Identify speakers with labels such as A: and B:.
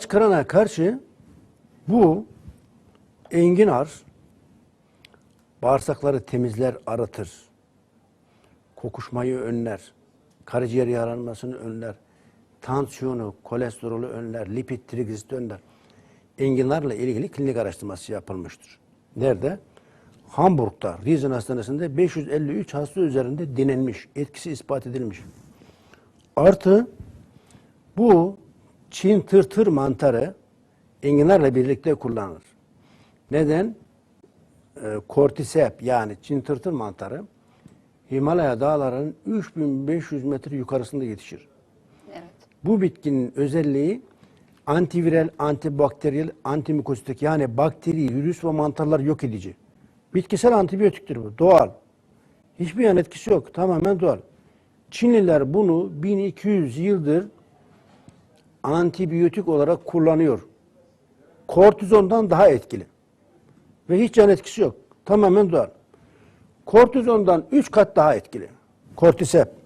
A: Kırana karşı bu enginar bağırsakları temizler, arıtır. Kokuşmayı önler. Karaciğer yaralanmasını önler. Tansiyonu, kolesterolü önler. Lipid, trigliserit önler. Enginarla ilgili klinik araştırması yapılmıştır. Nerede? Hamburg'da, Riesen Hastanesi'nde 553 hasta üzerinde denenmiş. Etkisi ispat edilmiş. Artı bu Çin tırtır mantarı enginarla birlikte kullanılır. Neden? Ee, kortisep yani Çin tırtır mantarı Himalaya dağlarının 3500 metre yukarısında yetişir.
B: Evet.
A: Bu bitkinin özelliği antiviral, antibakteriyel, antimikositik yani bakteri, virüs ve mantarlar yok edici. Bitkisel antibiyotiktir bu. Doğal. Hiçbir yan etkisi yok. Tamamen doğal. Çinliler bunu 1200 yıldır antibiyotik olarak kullanıyor. Kortizondan daha etkili. Ve hiç yan etkisi yok. Tamamen doğal. Kortizondan 3 kat daha etkili. Kortisep.